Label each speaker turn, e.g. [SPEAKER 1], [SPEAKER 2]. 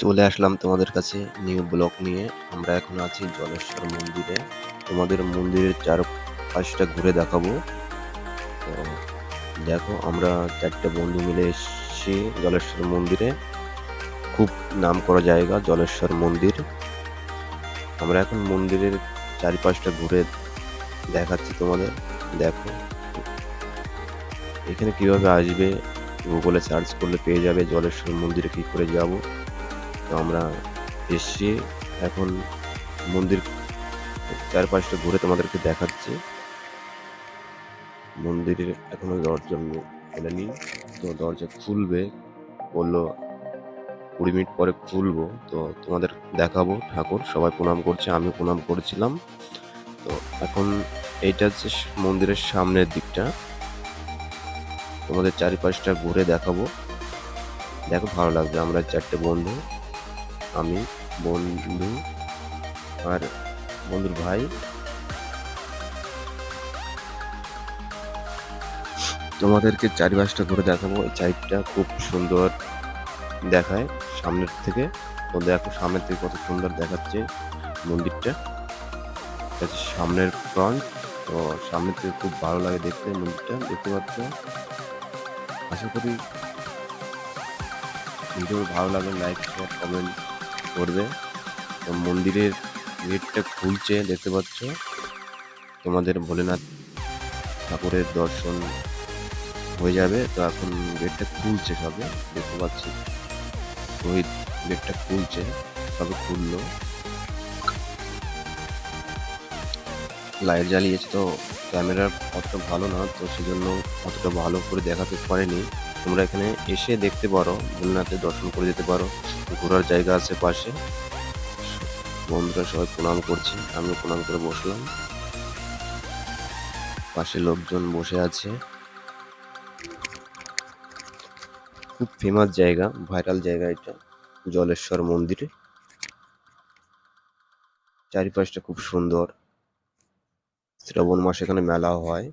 [SPEAKER 1] চলে আসলাম তোমাদের কাছে নিউ ব্লক নিয়ে। আমরা এখন আছি জলেশ্বর মন্দিরে। তোমাদের মন্দিরের চারপাশটা ঘুরে দেখাবো। তো দেখো, আমরা চারটে বন্ধু মিলে এসেছি জলেশ্বর মন্দিরে। খুব নাম করা জায়গা, জলেশ্বর মন্দির। আমরা এখন মন্দিরের চারিপাশটা ঘুরে দেখাচ্ছি তোমাদের। দেখো, এখানে কীভাবে আসবে গুগলে সার্চ করলে পেয়ে যাবে জলেশ্বর মন্দিরে কী করে যাব। তো আমরা এসছি এখন মন্দির চারপাশটা ঘুরে তোমাদেরকে দেখাচ্ছি। মন্দিরের এখনও দরজা খোলেনি তো দরজা খুলবে, বলল কুড়ি মিনিট পরে খুলবো। তো তোমাদের দেখাবো ঠাকুর, সবাই প্রণাম করছে, আমি প্রণাম করেছিলাম। তো এখন এইটা হচ্ছে মন্দিরের সামনের দিকটা। তোমাদের চারিপাশটা ঘুরে দেখাবো। দেখো ভালো লাগবে, আমরা চারটে বন্ধু। আমি, বন্ধু আর বন্ধুর ভাই। তোমাদেরকে চারিপাশটা ঘুরে দেখাবো। এই সাইডটা খুব সুন্দর দেখায় সামনের থেকে। তো দেখো সামনের থেকে কত সুন্দর দেখাচ্ছে মন্দিরটা। সামনের ফ্রন্ট তো সামনের থেকে খুব ভালো লাগে দেখতে মন্দিরটা। দেখতে পাচ্ছ? আশা করি ভিডিও ভালো লাগে লাইক শেয়ার কমেন্ট করবে। তো মন্দিরের গেটটা খুলছে, দেখতে পাচ্ছ। তোমাদের ভোলেনাথ ঠাকুরের দর্শন হয়ে যাবে। তো এখন গেটটা খুলছে সবে, দেখতে পাচ্ছি। ওই গেটটা খুলছে, সবে খুললো। লাইট জ্বালিয়েছে তো ক্যামেরা অতটা ভালো না, তো সেজন্য অতটা ভালো করে দেখাতে পারেনি। তোমরা এখানে এসে দেখতে পারো ভোলেনাথের দর্শন করে যেতে পারো। ঘোরার জায়গা আছে পাশে। বন্ধুরা সবাই প্রণাম করছে, আমিও প্রণাম করে বসলাম। পাশে লোকজন বসে আছে। খুব ফেমাস জায়গা ভাইরাল জায়গা এটা, জলেশ্বর মন্দিরে। চারিপাশটা খুব সুন্দর। শ্রাবণ মাসে এখানে মেলা হয়।